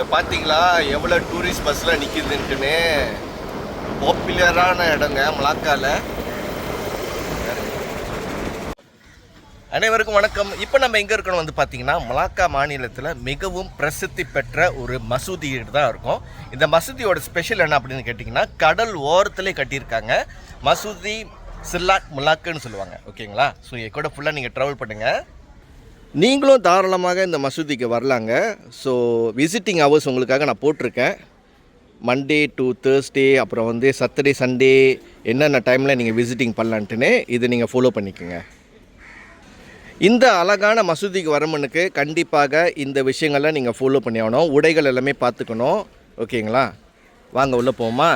இங்கே பார்த்தீங்களா எவ்வளோ டூரிஸ்ட் பஸ்லாம் நிற்கிதுன்ட்டுன்னு பாப்புலரான இடங்க மலாக்கால. அனைவருக்கும் வணக்கம். இப்போ நம்ம எங்கே இருக்கணும் வந்து பார்த்தீங்கன்னா மலாக்கா மாநிலத்தில் மிகவும் பிரசித்தி பெற்ற ஒரு மசூதி தான் இருக்கும். இந்த மசூதியோட ஸ்பெஷல் என்ன அப்படின்னு கேட்டிங்கன்னா கடல் ஓரத்திலே கட்டியிருக்காங்க. மசூதி சில்லாட் முலாக்குன்னு சொல்லுவாங்க. ஓகேங்களா? ஸோ கூட ஃபுல்லாக நீங்கள் ட்ராவல் பண்ணுங்கள் நீங்களும் தாராளமாக இந்த மசூதிக்கு வரலாங்க. ஸோ விசிட்டிங் ஹவர்ஸ் உங்களுக்காக நான் போட்டிருக்கேன். மண்டே டு தேர்ஸ்டே அப்புறம் வந்து சாட்டர்டே சண்டே என்னென்ன டைமில் நீங்கள் விசிட்டிங் பண்ணலான்ட்டுன்னு இது நீங்கள் ஃபாலோ பண்ணிக்கோங்க. இந்த அழகான மசூதிக்கு வரமனுக்கு கண்டிப்பாக இந்த விஷயங்கள்லாம் நீங்கள் ஃபாலோ பண்ணி ஆகணும். உடைகள் எல்லாமே பார்த்துக்கணும். ஓகேங்களா வாங்க உள்ளே போமா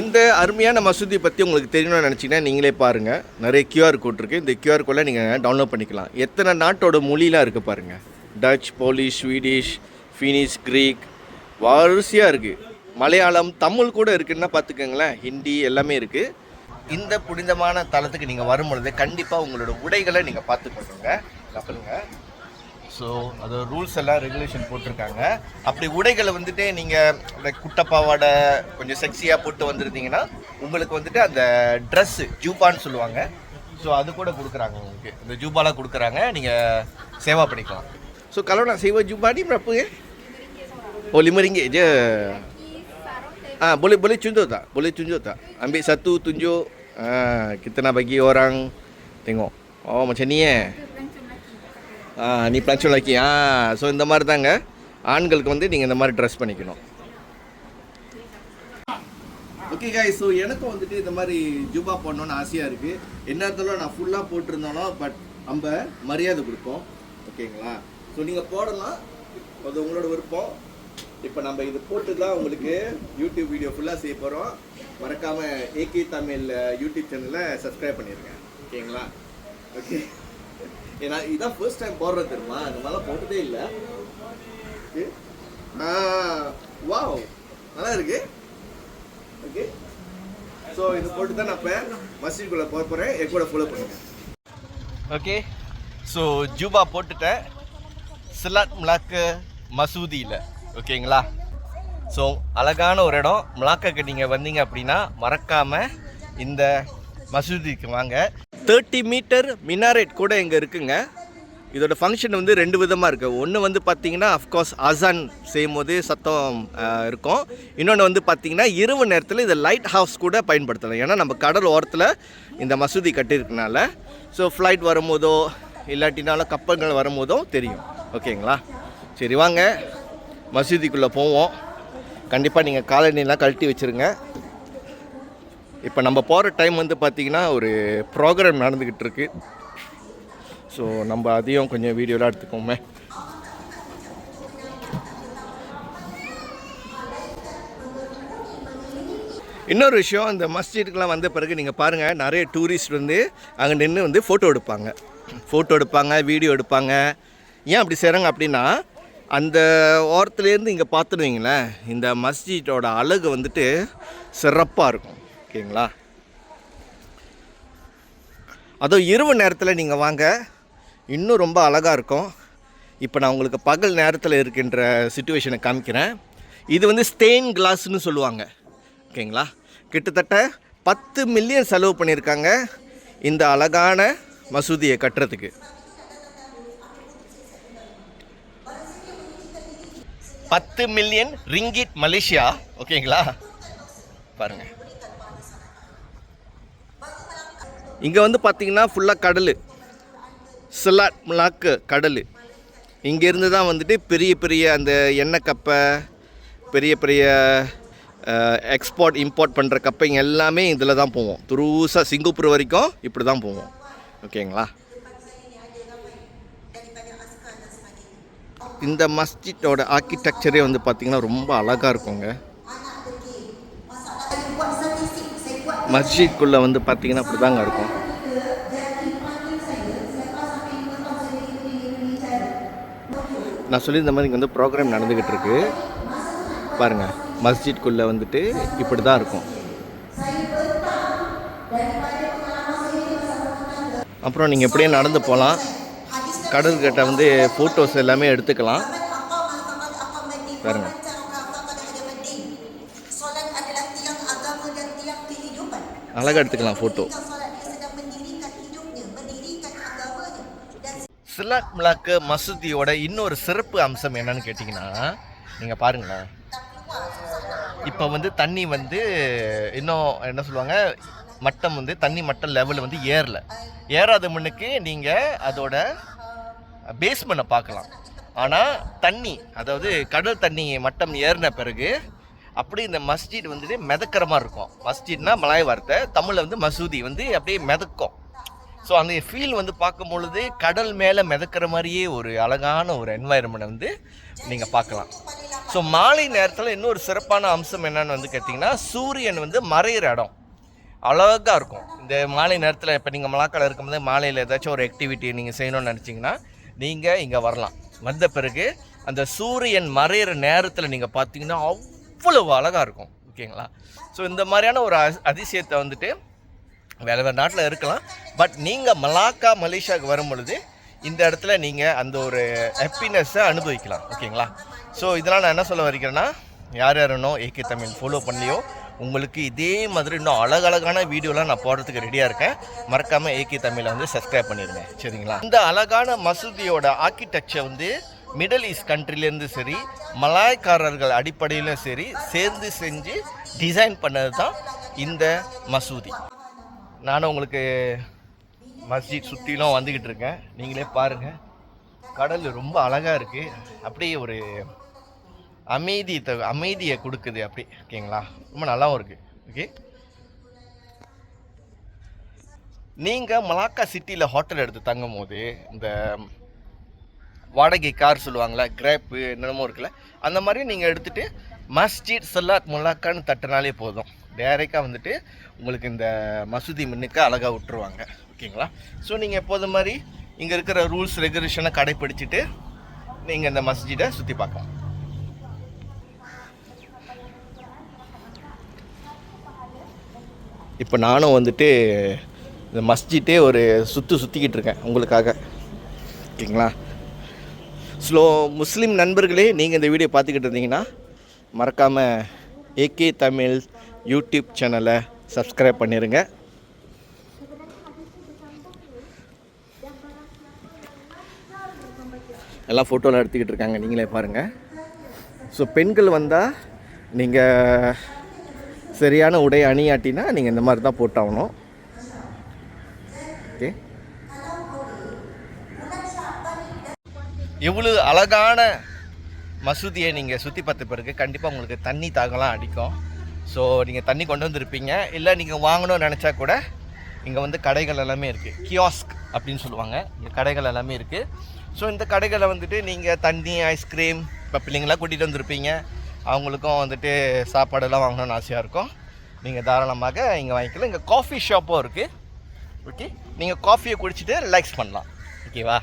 இந்த அருமையான மசூதி பற்றி உங்களுக்கு தெரியணும்னு நினச்சிங்கன்னா நீங்களே பாருங்கள் நிறைய கியூஆர் கோட் இருக்குது இந்த கியூஆர் கோடில் நீங்கள் டவுன்லோட் பண்ணிக்கலாம். எத்தனை நாட்டோட மொழிலாம் இருக்குது பாருங்கள் Dutch Polish Swedish Finnish Greek வரிசையாக இருக்குது மலையாளம் தமிழ் கூட இருக்குன்னா பார்த்துக்கோங்களேன் ஹிந்தி எல்லாமே இருக்குது இந்த புனிதமான தளத்துக்கு நீங்கள் வரும்பொழுது கண்டிப்பாக உங்களோட உடைகளை நீங்கள் பார்த்துக்கொள்ளுங்க. கப்பலுங்க. ஸோ அது ரூல்ஸ் எல்லாம் ரெகுலேஷன் போட்டிருக்காங்க அப்படி உடைகளை வந்துட்டு நீங்கள் லைக் குட்டப்பாவாடை கொஞ்சம் செக்ஸியாக போட்டு வந்திருந்தீங்கன்னா உங்களுக்கு வந்துட்டு அந்த ட்ரெஸ்ஸு ஜூபான்னு சொல்லுவாங்க ஸோ அது கூட கொடுக்குறாங்க உங்களுக்கு இந்த ஜூபாலாம் கொடுக்குறாங்க நீங்கள் சேவா பண்ணிக்கலாம் so kalau nak sewa jubah ni berapa ya? Oh lima ringgit je. Ah boleh boleh tunjuk tak? Boleh tunjuk tak? Ambil satu tunjuk. Ah kita nak bagi orang tengok. Oh macam ni eh. நீ ni pelancong so இந்த மாதிரி தாங்க ஆண்களுக்கு வந்து நீங்கள் இந்த மாதிரி dress பண்ணிக்கணும். ஓகே காய் ஸோ எனக்கும் வந்துட்டு இந்த மாதிரி ஜூபா போடணும்னு ஆசையாக இருக்குது என்ன இருந்தாலும் நான் ஃபுல்லாக போட்டிருந்தாலும் பட் நம்ம மரியாதை கொடுப்போம். ஓகேங்களா ஸோ நீங்கள் போடலாம் அது உங்களோட விருப்பம். இப்போ நம்ம இது போட்டு தான் உங்களுக்கு யூடியூப் வீடியோ ஃபுல்லாக செய்ய போகிறோம் மறக்காமல் ஏகே தமிழ் யூடியூப் சேனலை சப்ஸ்கிரைப் பண்ணிடுங்க ஓகேங்களா ஓகே ஏன்னா இதான் ஃபர்ஸ்ட் டைம் போடுறது தெரியுமா? அந்த மாதிரிலாம் போட்டதே இல்லை. வாவ் நல்லா இருக்கு. ஓகே ஸோ இது போட்டு தான் நான் இப்போ மஸ்ஜிட்குள்ளே போக போகிறேன் என் கூட ஃபாலோ பண்ணுங்க. ஓகே ஸோ ஜூபா போட்டுட்டேன். சிலாட் மிளாக்கு மசூதியில். ஓகேங்களா ஸோ அழகான ஒரு இடம். மிளாக்காக்கு நீங்கள் வந்தீங்க அப்படின்னா மறக்காமல் இந்த மசூதிக்கு வாங்க. தேர்ட்டி மீட்டர் மினாரேட் கூட இங்கே இருக்குங்க. இதோட ஃபங்க்ஷன் வந்து ரெண்டு விதமாக இருக்குது ஒன்று வந்து பார்த்தீங்கன்னா அஃப்கோர்ஸ் அசான் செய்யும் போது சத்தம் இருக்கும். இன்னொன்று வந்து பார்த்தீங்கன்னா இரவு நேரத்தில் இதை லைட் ஹவுஸ் கூட பயன்படுத்தலாம். ஏன்னா நம்ம கடல் ஓரத்தில் இந்த மசூதி கட்டியிருக்கனால ஸோ ஃப்ளைட் வரும்போதோ இல்லாட்டினாலும் கப்பல்கள் வரும்போதோ தெரியும். ஓகேங்களா சரி வாங்க. மசூதிக்குள்ளே போவோம். கண்டிப்பாக நீங்கள் காலனிலாம் கழட்டி வச்சுருங்க. இப்போ நம்ம போகிற டைம் வந்து பார்த்திங்கன்னா ஒரு ப்ரோக்ராம் நடந்துக்கிட்டு இருக்கு ஸோ நம்ம அதையும் கொஞ்சம் வீடியோலாம் எடுத்துக்கோமே இன்னொரு விஷயம் இந்த மஸ்ஜிதுக்கெலாம் வந்த பிறகு நீங்கள் பாருங்கள் நிறைய டூரிஸ்ட் வந்து அங்கே நின்று வந்து ஃபோட்டோ எடுப்பாங்க. ஃபோட்டோ எடுப்பாங்க வீடியோ எடுப்பாங்க. ஏன் அப்படி செய்கிறாங்க அப்படின்னா அந்த ஓரத்துலேருந்து இங்கே பார்த்துடுவீங்களேன் இந்த மஸ்ஜிதோட அழகு வந்துட்டு சிறப்பாக இருக்கும். ஓகேங்களா? அதுவும் இரவு நேரத்தில் நீங்கள் வாங்க. இன்னும் ரொம்ப அழகாக இருக்கும். இப்போ நான் உங்களுக்கு பகல் நேரத்தில் இருக்கின்ற சுச்சுவேஷனை காமிக்கிறேன். இது வந்து ஸ்டெயின் கிளாஸ்னு சொல்லுவாங்க. ஓகேங்களா? கிட்டத்தட்ட பத்து மில்லியன் செலவு பண்ணியிருக்காங்க இந்த அழகான மசூதியை கட்டுறதுக்கு. பத்து மில்லியன் ரிங்கிட் மலேசியா? ஓகேங்களா? பாருங்கள் இங்கே வந்து பார்த்திங்கன்னா ஃபுல்லாக கடல். சிலாட் மிளாக்கு கடல். இங்கேருந்து தான் வந்துட்டு பெரிய பெரிய அந்த எண்ணெய் கப்பை பெரிய பெரிய எக்ஸ்போர்ட் இம்போர்ட் பண்ணுற கப்பைங்க எல்லாமே இதில் தான் போவோம். துருசாக சிங்கப்பூர் வரைக்கும் இப்படி தான் போவோம். ஓகேங்களா இந்த மஸ்ஜிட்டோட ஆர்கிடெக்சரே வந்து பார்த்திங்கன்னா ரொம்ப அழகாக இருக்குங்க. மஸ்ஜித்குள்ளே வந்து பார்த்தீங்கன்னா அப்படி தாங்க இருக்கும். நான் சொல்லியிருந்த மாதிரி இங்கே வந்து ப்ரோக்ராம் நடந்துக்கிட்டு இருக்கு. பாருங்கள் மஸ்ஜித்குள்ளே வந்துட்டு இப்படி தான் இருக்கும். அப்புறம் நீங்கள் எப்படியே நடந்து போகலாம். கடல்கிட்ட வந்து ஃபோட்டோஸ் எல்லாமே எடுத்துக்கலாம். பாருங்கள் அழகாக எடுத்துக்கலாம் ஃபோட்டோ சிலாக் மிலாக்கு மசூதியோட இன்னொரு சிறப்பு அம்சம் என்னன்னு கேட்டிங்கன்னா நீங்கள் பாருங்களேன். இப்போ வந்து தண்ணி வந்து இன்னும் என்ன சொல்லுவாங்க மட்டம் வந்து தண்ணி மட்டம் லெவல் வந்து ஏறல. ஏறாத முன்னுக்கு நீங்கள் அதோட பேஸ்மெண்ட்டை பார்க்கலாம். ஆனால் தண்ணி அதாவது கடல் தண்ணி மட்டம் ஏறின பிறகு அப்படி இந்த மஸ்ஜித் வந்துட்டு மிதக்கிற மாதிரி இருக்கும். மஸ்ஜித்னா மலாய் வார்த்தை தமிழில் வந்து மசூதி வந்து அப்படியே மிதக்கும். ஸோ அந்த ஃபீல் வந்து பார்க்கும் பொழுது கடல் மேலே மிதக்கிற மாதிரியே ஒரு அழகான ஒரு என்வாயர்மெண்ட் வந்து நீங்கள் பார்க்கலாம். ஸோ மாலை நேரத்தில் இன்னொரு சிறப்பான அம்சம் என்னன்னு வந்து கேட்டிங்கன்னா சூரியன் வந்து மறையிற இடம். அழகாக இருக்கும். இந்த மாலை நேரத்தில் இப்போ நீங்கள் மலாக்கால் இருக்கும்போது மாலையில் ஏதாச்சும் ஒரு ஆக்டிவிட்டி நீங்கள் செய்யணும்னு நினச்சிங்கன்னா நீங்கள் இங்கே வரலாம். வந்த பிறகு அந்த சூரியன் மறையிற நேரத்தில் நீங்கள் பார்த்தீங்கன்னா அவ்வளோ அவ்வளவு அழகாக இருக்கும் ஓகேங்களா? ஸோ இந்த மாதிரியான ஒரு அதிசயத்தை வந்துட்டு வேறு வேறு நாட்டில் இருக்கலாம். பட் நீங்கள் மலாக்கா மலேசியாவுக்கு வரும் பொழுது இந்த இடத்துல நீங்கள் அந்த ஒரு ஹாப்பினஸ்ஸை அனுபவிக்கலாம் ஓகேங்களா? ஸோ இதெல்லாம் நான் என்ன சொல்ல வரைக்கிறேன்னா யார் யார் இன்னும் ஏகே தமிழ் ஃபாலோ பண்ணலையோ உங்களுக்கு இதே மாதிரி இன்னும் அழகழகான வீடியோலாம் நான் போடுறதுக்கு ரெடியாக இருக்கேன். மறக்காமல் ஏகே தமிழை வந்து சப்ஸ்கிரைப் பண்ணிடுங்க சரிங்களா? இந்த அழகான மசூதியோட ஆர்கிடெக்சர் வந்து மிடில் ஈஸ்ட் கண்ட்ரிலேருந்து சரி மலாய்க்காரர்கள் அடிப்படையிலும் சரி சேர்ந்து செஞ்சு டிசைன் பண்ணது தான் இந்த மசூதி. நானும் உங்களுக்கு மஸ்ஜித் சுற்றிலும் வந்துக்கிட்டு இருக்கேன். நீங்களே பாருங்கள் கடல் ரொம்ப அழகாக இருக்குது அப்படியே ஒரு அமைதி த அமைதியை கொடுக்குது அப்படி. ஓகேங்களா? ரொம்ப நல்லாவும் இருக்குது ஓகே? நீங்கள் மலாக்கா சிட்டியில் ஹோட்டல் எடுத்து தங்கும் போது இந்த வாடகை கார் சொல்லுவாங்களா கிராப்பு என்னென்னமோ இருக்குல்ல அந்த மாதிரி நீங்கள் எடுத்துகிட்டு மஸ்ஜித் சல்லாத் முல்லாக்கான்னு தட்டினாலே போதும். டேரெக்டாக வந்துட்டு உங்களுக்கு இந்த மசூதி மின்னுக்கு அழகாக விட்டுருவாங்க. ஓகேங்களா? ஸோ நீங்கள் எப்போது மாதிரி இங்கே இருக்கிற ரூல்ஸ் ரெகுலேஷனை கடைப்பிடிச்சிட்டு நீங்கள் இந்த மஸ்ஜிடை சுற்றி பார்க்கலாம். இப்போ நானும் வந்துட்டு இந்த மஸ்ஜிட்டே ஒரு சுற்று சுற்றிக்கிட்டு இருக்கேன் உங்களுக்காக. ஓகேங்களா? ஸ்லோ முஸ்லீம் நண்பர்களே நீங்கள் இந்த வீடியோ பார்த்துக்கிட்டு இருந்தீங்கன்னா மறக்காமல் ஏகே தமிழ் யூடியூப் சேனலை சப்ஸ்கிரைப் பண்ணிடுங்க எல்லாம் ஃபோட்டோலாம் எடுத்துக்கிட்டு இருக்காங்க நீங்களே பாருங்கள் ஸோ பெண்கள் வந்தால் நீங்கள் சரியான உடை அணியாட்டினா நீங்கள் இந்த மாதிரி தான் போட்டாகணும். இவ்வளவு அழகான மசூதியை நீங்கள் சுற்றி பார்த்த பிறகு கண்டிப்பாக உங்களுக்கு தண்ணி தாகலாம் அடிக்கும். ஸோ நீங்கள் தண்ணி கொண்டு வந்திருப்பீங்க. இல்லை நீங்கள் வாங்கணும்னு நினச்சா கூட இங்கே வந்து கடைகள் எல்லாமே இருக்குது கியாஸ்க் அப்படின்னு சொல்லுவாங்க. இங்கே கடைகள் எல்லாமே இருக்குது ஸோ இந்த கடைகளை வந்துட்டு நீங்கள் தண்ணி ஐஸ்கிரீம் இப்போ பிள்ளைங்களாம் கூட்டிகிட்டு வந்திருப்பீங்க. அவங்களுக்கும் வந்துட்டு சாப்பாடெல்லாம் வாங்கணும்னு ஆசையாக இருக்கும். நீங்கள் தாராளமாக இங்கே வாங்கிக்கலாம். இங்கே காஃபி ஷாப்பும் இருக்குது ஓகே நீங்கள் காஃபியை குடிச்சிட்டு ரிலாக்ஸ் பண்ணலாம். ஓகேவா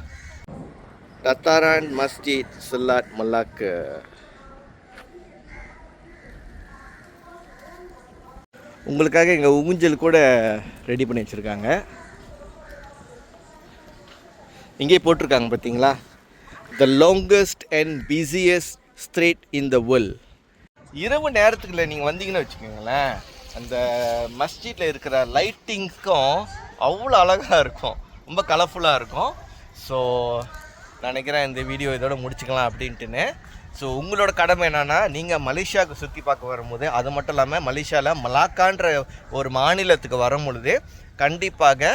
Dataran மஸ்ஜித் Selat மல்லாக்கு உங்களுக்காக இங்கே ஊஞ்சல் கூட ரெடி பண்ணி வச்சுருக்காங்க. இங்கே போட்டிருக்காங்க பார்த்தீங்களா the longest and busiest street in the world இரவு நேரத்துக்குள்ள நீங்கள் வந்தீங்கன்னு வச்சுக்கோங்களேன் அந்த மஸ்ஜித்தில் இருக்கிற லைட்டிங்ஸ்க்கும் அவ்வளோ அழகாக இருக்கும். ரொம்ப கலர்ஃபுல்லாக இருக்கும். ஸோ நினைக்கிறேன் இந்த வீடியோ இதோட முடிச்சுக்கலாம் அப்படின்ட்டுன்னு. ஸோ உங்களோட கடமை என்னென்னா நீங்கள் மலேசியாவுக்கு சுற்றி பார்க்க வரும்போது அது மட்டும் இல்லாமல் மலேசியாவில் மலாக்கான்ற ஒரு மாநிலத்துக்கு வரும் பொழுது கண்டிப்பாக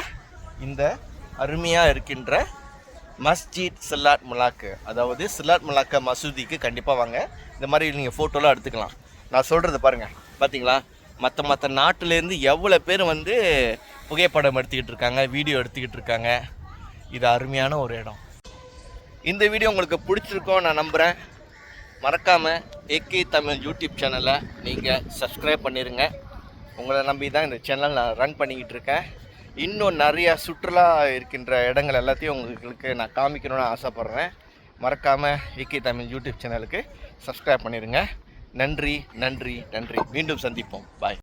இந்த அருமையாக இருக்கின்ற மஸ்ஜித் சில்லாட் மலாக்கு அதாவது சில்லாட் மலாக்க மசூதிக்கு கண்டிப்பாக வாங்க. இந்த மாதிரி நீங்கள் ஃபோட்டோலாம் எடுத்துக்கலாம். நான் சொல்கிறது பாருங்கள் பார்த்தீங்களா மற்ற மற்ற நாட்டிலேருந்து எவ்வளோ பேர் வந்து புகைப்படம் எடுத்துக்கிட்டு இருக்காங்க வீடியோ எடுத்துக்கிட்டு இருக்காங்க. இது அருமையான ஒரு இடம். இந்த வீடியோ உங்களுக்கு பிடிச்சிருக்கோம் நான் நம்புகிறேன் மறக்காமல் ஏகே தமிழ் யூடியூப் சேனலை நீங்கள் சப்ஸ்கிரைப் பண்ணிடுங்க உங்களை நம்பி தான் இந்த சேனல் நான் ரன் பண்ணிக்கிட்டு இருக்கேன். இன்னும் நிறையா சுற்றுலா இருக்கின்ற இடங்கள் எல்லாத்தையும் உங்களுக்கு நான் காமிக்கணும்னு ஆசைப்பட்றேன். மறக்காமல் ஏகே தமிழ் யூடியூப் சேனலுக்கு சப்ஸ்கிரைப் பண்ணிடுங்க நன்றி நன்றி நன்றி. மீண்டும் சந்திப்போம். பாய்